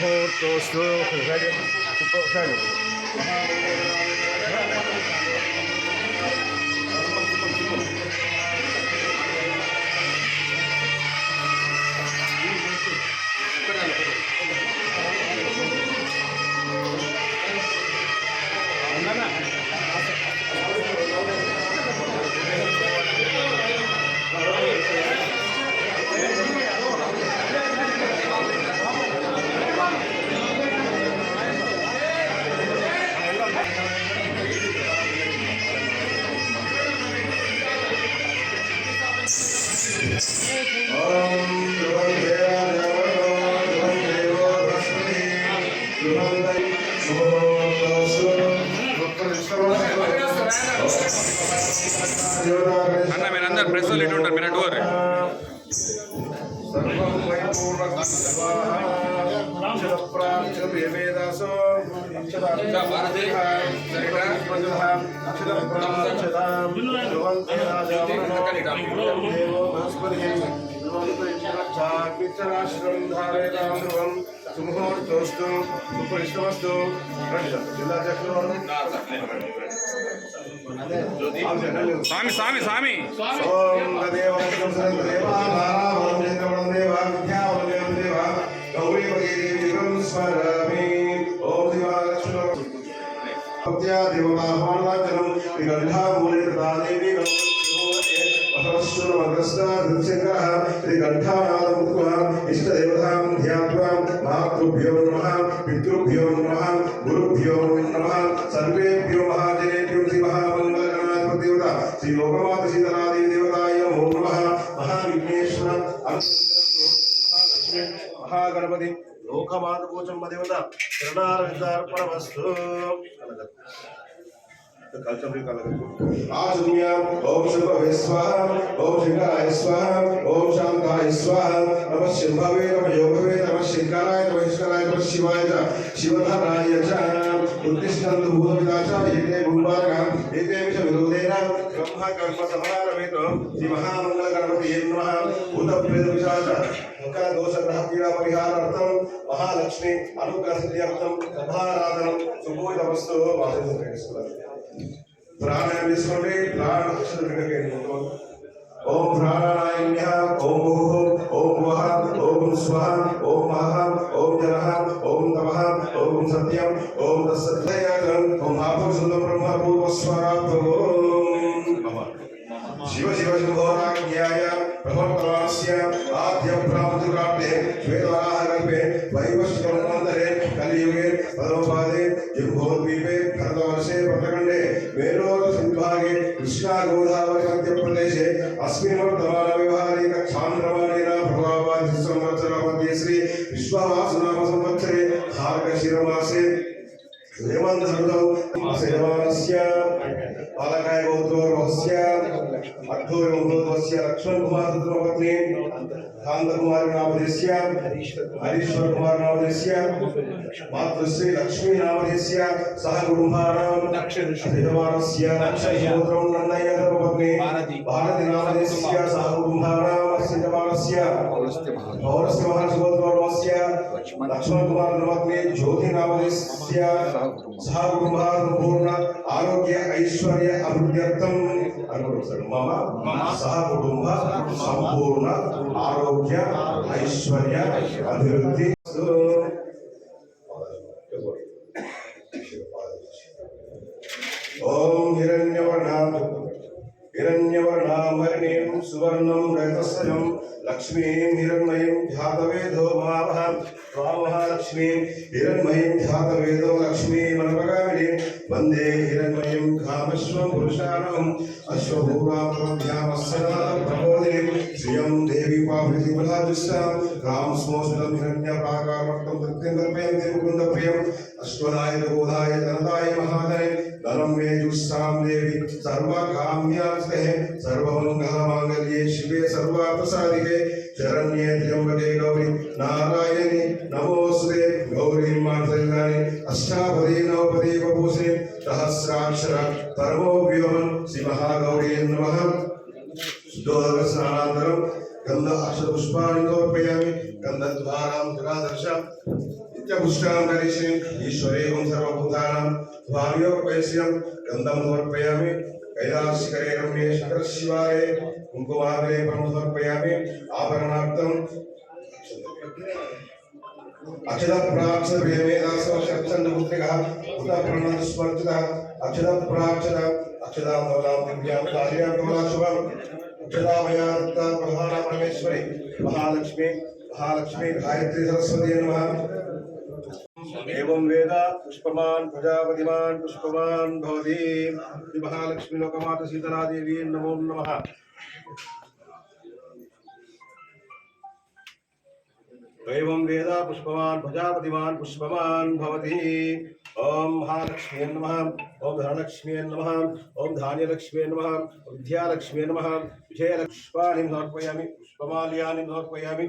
favor, todos, todos, todos, todos, todos, అన్న మీరు అందరు ప్రెస్ వాళ్ళు ఇటు ఉంటారు మీరు అటు పోరు. पितराश्रम धारे राम ध्रुवम सुमुहूर्तोस्तु उपरिष्टमस्तु स्वामी स्वामी स्वामी। ओम देव गौरी भगीरं स्मरामि ॐ दिवालक्ष्मीदेवमाह्वानवाचनं विगण्ठामूले तदा देवी वसवस्तु नमग्रस्ता धृतशङ्करः त्रिगण्ठानाथ ఇష్టదేవతాం ధ్యాత్వా మాతృభ్యో నమ పితృభ్యో నమ గురుభ్యో నమ సర్వేభ్యో మహాజనేభ్యో శ్రీ మహామంగళగణాధిపతిదేవత శ్రీ లోకమాత సీతనాదేవి దేవతాయ నమో నమ మహావిఘ్నేశ్వర మహాగణపతి లోకమాత పూజమ్మ దేవత శరణారవిందార్పణమస్తు. వస్తు कल चमड़ी का लगा आज दुनिया, ओम शिवाय स्वाहा, ओम शिवाय स्वाहा, ओम शांताय स्वाहा। नमः शिवाय नमः योगवे नमः शिवकाराय नमः शिवकाराय नमः शिवाय च शिवधाराय च उत्तिष्ठन्तु भूतपिताच एते भूमार्गः एते विष विरोधेन, ब्रह्म, कर्म, समारभेत श्रीमहामङ्गलकर्मते ये नमः। उत प्रेतविशाच मुखदोषग्रहपीडापरिहारार्थं महालक्ष्मी अनुग्रहसिद्ध्यर्थं सभाराधनं सुपूजितमस्तु वासुदेव సభారాధనం సుభూత వస్తు వాసు ప్రాణాయామ తీసుకోండి ప్రాణ అక్షర వినకండి ఓం ప్రాణాయామ్య ఓం భూః ఓం వహ ఓం స్వహ ఓం మహ ఓం జనః ఓం తపః ఓం సత్యం ఓం తత్సత్యయాగం ఓం ఆపం సుందర బ్రహ్మ పూర్వస్వరాభో శివ శివ శంభోరాజ్ఞాయ विश्ववासनाम संवत्सरे मार्गशिरमासे हेमन्तऋतौ मासेवानस्य बालकाय गोत्रोर्वस्य अद्धोयमहोदस्य लक्ष्मणकुमारपत्नी कान्तकुमारनामधेस्य हरीश्वरकुमारनामधेस्य मातृश्री लक्ष्मीनामधेस्य सह कुटुम्बानां दक्षिणमानस्य नक्षत्रं नन्दय धर्मपत्नी भारतीनामधेस्य सह कुटुम्बानां कुमारस्य जमानस्य पौलस्य महान पौलस्य महान सुबोधवर्मस्य लक्ष्मण। कुमार नमग्ने ज्योति नामस्य सह कुमार पूर्ण आरोग्य ऐश्वर्य अभिवृद्ध्यर्थम अनुरोधं मम मम सह कुटुंब संपूर्ण आरोग्य ऐश्वर्य अभिवृद्धि। ओम हिरण्यवर्णात्। सुवर्णं रजस्वयं लक्ष्मीं हिरण्मयीं ध्यातवेदो भावः रामः लक्ष्मीं हिरण्मयीं ध्यातवेदो लक्ष्मीमनपगामिनीं वन्दे हिरण्मयीं कामश्वं पुरुषाणम् अश्वभूराभ्यामस्सदाप्रबोधिनीं श्रियं देवी पावृतिबलादृष्टां रां स्मोष्टं हिरण्यप्राकारवर्तं नृत्यं कल्पयन्ति मुकुन्दप्रियम् अश्वदाय गोदाय धनदाय महादय धनं मे जुष्टां देवी सर्वकाम्यास्ते सर्वमङ्गलमाङ्गल्ये शिवे सर्वार्थसाधिके शरण्ये त्र्यम्बके गौरि, नारायणि, नमोऽस्ते गौरीं मातृङ्गानि अष्टापदी, नवपदी बभूषे सहस्राक्षर परमो व्योमन् श्रीमहागौरी नमः। शुद्धोदकस्नानान्तरं गन्ध अक्षरपुष्पाणि समर्पयामि, गन्धद्वारां दुरादर्श नित्यपुष्टां करिष्ये ईश्वरेवं सर्वभूतानां स्वामियोपयस्यं गन्धं समर्पयामि कैलासशिखरे रम्ये शङ्करशिवाय, कुङ्कुमाग्रे परं समर्पयामि आभरणार्थं अक्षरप्राक्षरप्रेमेदासवशब्दपुत्रिकः उतप्रणस्मर्तितः अक्षरप्राक्षर अक्षरां कमलां दिव्यां कार्यां कमलाशुभम् अक्षरामया दत्ता प्रधाना परमेश्वरी महालक्ष्मी महालक्ष्मी, गायत्री सरस्वती नमः। एवं वेद पुष्पमान् प्रजापतिमान् पुष्पमान् भवति। श्री महालक्ष्मी लोकमाता सीतला देवी नमो नमः। एवं वेद पुष्पवान् प्रजापतिमान् पुष्पवान् भवति। ॐ महालक्ष्म्यै नमः। ॐ धनलक्ष्म्यै नमः। ॐ धान्यलक्ष्म्यै नमः। विद्यालक्ष्म्यै नमः। विजयलक्ष्माणि समर्पयामि। पुष्पमाल्यानि समर्पयामि।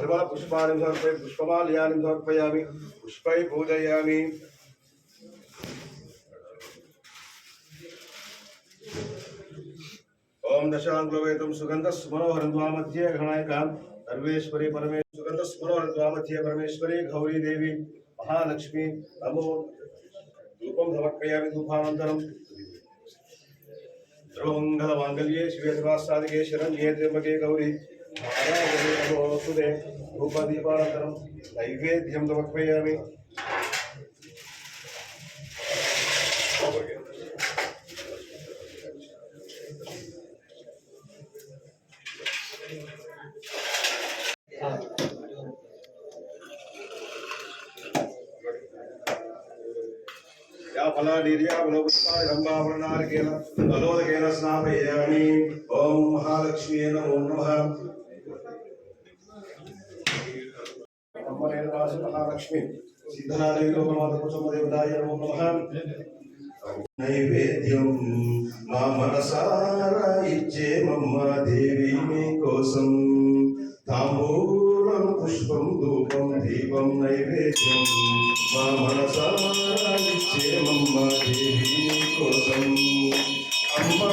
परिमलपुष्पाणि समर्पय पुष्पमाल्यानि समर्पयामि, पुष्पै पूजयामि। ओम दशाङ्कुलवेतं सुगन्धस्मनोहरं द्वामध्ये गणायकां सर्वेश्वरी परमेश्वरी सुमनोहर द्वामध्ये परमेश्वरी गौरी देवी महालक्ष्मी, नमो धूपं समर्पयामि धूपानन्तरं। सर्वमङ्गलमाङ्गल्ये शिवे निवासादिके शरण्ये त्र्यम्बके गौरी నారాయణోస్తుదే రూపదీపానంతరం నైవేద్యం సమర్పయామి. ఫలాడీర్యావలోపుష్పారంభాభరణార్కేణ బలోదకేన స్నాపయామి. ఓం మహాలక్ష్మీ నమో నమ. అమ్మలేని రాసి మహాలక్ష్మి సిద్ధనాదేవి లోకనాథ కుసుమ దేవదాయ నైవేద్యం మా మనసారా ఇచ్చే మమ్మ దేవి కోసం తాంబూలం పుష్పం ధూపం దీపం నైవేద్యం మా మనసారా ఇచ్చే మమ్మ దేవి కోసం అమ్మా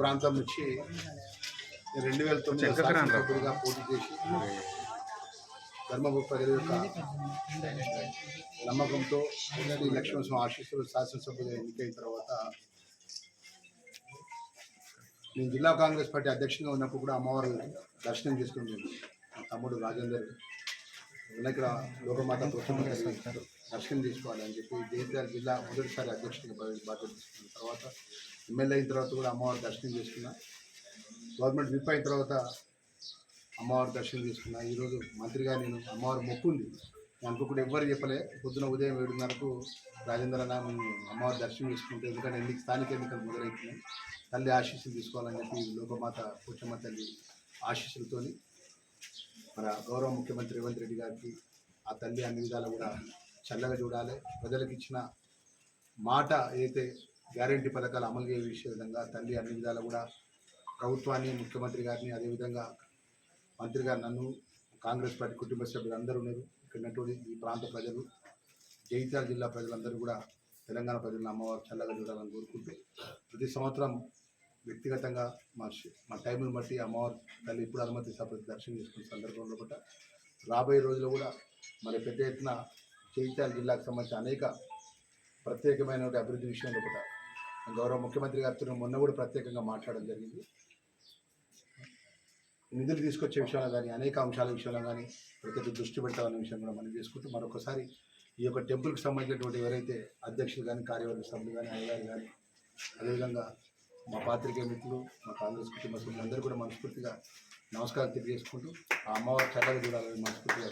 ప్రాంతం నుంచి రెండు వేల తొమ్మిది పోటీ చేసి ధర్మపురి ప్రజల యొక్క నమ్మకంతో శ్రీ లక్ష్మణ ఆశీస్సులు శాసనసభ్యుగా ఎన్నికైన తర్వాత నేను జిల్లా కాంగ్రెస్ పార్టీ అధ్యక్షునిగా ఉన్నప్పుడు కూడా అమ్మవారు దర్శనం చేసుకుని మా తమ్ముడు రాజేందర్ ఇక్కడ లోకమాత తల్లి దర్శనం తీసుకోవాలి అని చెప్పి జగిత్యాల జిల్లా మొదటిసారి అధ్యక్షునిగా బాధ్యత బాధ్యత తీసుకున్న తర్వాత ఎమ్మెల్యే అయిన తర్వాత కూడా అమ్మవారి దర్శనం చేసుకున్నా. గవర్నమెంట్ విప్ అయిన తర్వాత అమ్మవారి దర్శనం చేసుకున్నా. ఈరోజు మంత్రిగా నేను అమ్మవారి మొక్కు ఉంది. నేను అనుకోకుండా ఎవ్వరు చెప్పలే. పొద్దున ఉదయం ఏడున్నరకు రాజేంద్ర అన్న అమ్మవారి దర్శనం చేసుకుంటే ఎందుకంటే ఎన్నిక స్థానిక ఎన్నికలు మొదలవుతున్నాయి తల్లి ఆశీస్సులు తీసుకోవాలని చెప్పి లోకమాత కూచమ్మ తల్లి ఆశీస్సులతోని మన గౌరవ ముఖ్యమంత్రి రేవంత్ రెడ్డి గారికి ఆ తల్లి అన్ని విధాలు కూడా చల్లగా చూడాలి. ప్రజలకు ఇచ్చిన మాట ఏదైతే గ్యారంటీ పథకాలు అమలు చేసే విధంగా తల్లి అన్ని విధాలు కూడా ప్రభుత్వాన్ని ముఖ్యమంత్రి గారిని అదేవిధంగా మంత్రి గారు నన్ను కాంగ్రెస్ పార్టీ కుటుంబ సభ్యులు అందరూ ఉన్నారు. ఇక్కడ ఈ ప్రాంత ప్రజలు జగిత్యాల జిల్లా ప్రజలందరూ కూడా తెలంగాణ ప్రజలను అమ్మవారు చల్లగా చూడాలని కోరుకుంటూ ప్రతి సంవత్సరం వ్యక్తిగతంగా మా మా టైంను బట్టి అమ్మవారు తల్లి ఇప్పుడు అనుమతి ప్రతి దర్శనం చేసుకున్న సందర్భంలో కూడా రాబోయే రోజుల్లో కూడా మరి పెద్ద ఎత్తున జగిత్యాల జిల్లాకు సంబంధించి అనేక ప్రత్యేకమైన అభివృద్ధి విషయంలో కూడా గౌరవ ముఖ్యమంత్రి గారితో మొన్న కూడా ప్రత్యేకంగా మాట్లాడడం జరిగింది. నిధులు తీసుకొచ్చే విషయంలో కానీ అనేక అంశాల విషయంలో కానీ ప్రతి దృష్టి పెట్టాలనే విషయం కూడా మనం చేసుకుంటూ మరొకసారి ఈ యొక్క టెంపుల్కి సంబంధించినటువంటి ఎవరైతే అధ్యక్షులు కానీ కార్యవర్గ సభ్యులు కానీ అయ్యగారు కానీ అదేవిధంగా మా పాత్రికేయ మిత్రులు మా కాంగ్రెస్ కుటుంబ సభ్యులందరూ కూడా మనస్ఫూర్తిగా నమస్కారం తెలియజేసుకుంటూ ఆ అమ్మవారి చల్లగా చూడాలని మనస్ఫూర్తిగా